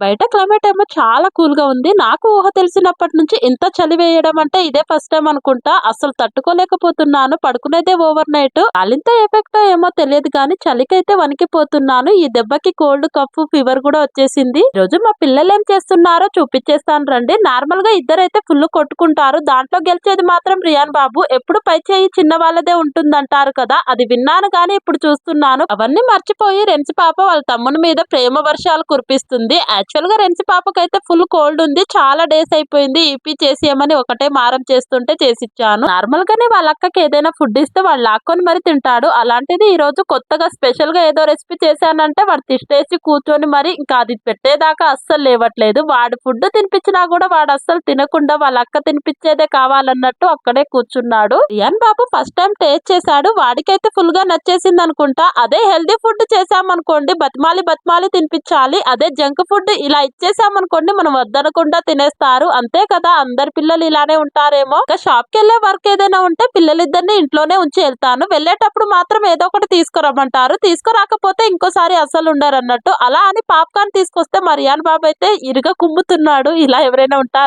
బయట క్లైమేట్ ఏమో చాలా కూల్గా ఉంది. నాకు ఊహ తెలిసినప్పటి నుంచి ఇంత చలి వేయడం అంటే ఇదే ఫస్ట్ టైం అనుకుంటా. అసలు తట్టుకోలేకపోతున్నాను. పడుకునేదే ఓవర్ నైట్ అలింత ఎఫెక్ట్ ఏమో తెలియదు కానీ చలికైతే వణికిపోతున్నాను. ఈ దెబ్బకి కోల్డ్ కఫ్ ఫీవర్ కూడా వచ్చేసింది. రోజు మా పిల్లలు ఏం చేస్తున్నారో చూపించేస్తాను రండి. నార్మల్గా ఇద్దరైతే ఫుల్ కొట్టుకుంటారు. దాంట్లో గెలిచేది మాత్రం రియాన్ బాబు. ఎప్పుడు పై చేయి చిన్న వాళ్ళదే ఉంటుందంటారు కదా. అది విన్నాను కానీ ఇప్పుడు చూస్తున్నాను. అవన్నీ మర్చిపోయి రెమ్సి పాప వాళ్ళ తమ్ముని మీద ప్రేమ వర్షాలు కురిపిస్తుంది. యాక్చువల్గా రెమ్సి పాపకైతే ఫుల్ కోల్డ్ ఉంది. చాలా డేస్ అయిపోయింది. ఈపీ చేసేయమని ఒకటే మారం చేస్తుంటే చేసిచ్చాను. నార్మల్ గానే వాళ్ళ అక్కకి ఏదైనా ఫుడ్ ఇస్తే వాళ్ళు లాక్కొని మరి తింటాడు. అలాంటిది ఈ రోజు కొత్తగా స్పెషల్గా ఏదో రెసిపీ చేశానంటే వాడు తిష్టేసి కూర్చొని మరి ఇంకా అది పెట్టేదాకా అస్సలు లేవట్లేదు. వాడు ఫుడ్ తినిపించినా కూడా వాడు అస్సలు తినకుండా వాళ్ళ అక్క తినిపించేదే కావాలన్నట్టు అక్కడే కూర్చున్నాడు. Riyan babu first time taste చేశాడు. వాడికైతే ఫుల్గా నచ్చేసింది అనుకుంటా అదే హెల్దీ ఫుడ్ చేసామనుకోండి బతిమాలి బతిమాలి తినిపించాలి. అదే జంక్ ఫుడ్ ఇలా ఇచ్చేసామనుకోండి మనం వద్దనకుండా తినేస్తారు. అంతే కదా అందరి పిల్లలు ఇలానే ఉంటారేమో. ఇంకా షాప్కి వెళ్ళే వర్క్ ఏదైనా ఉంటే పిల్లలిద్దరిని ఇంట్లోనే ఉంచి వెళ్తాను. వెళ్ళేటప్పుడు మాత్రం ఏదో ఒకటి తీసుకురమ్మంటారు. తీసుకురాకపోతే ఇంకోసారి అసలు ఉండరు అన్నట్టు అలా అని పాప్కార్న్ తీసుకొస్తే మరియాన్ బాబు అయితే ఇరుగ కుమ్ముతున్నాడు. ఇలా ఎవరైనా ఉంటారు?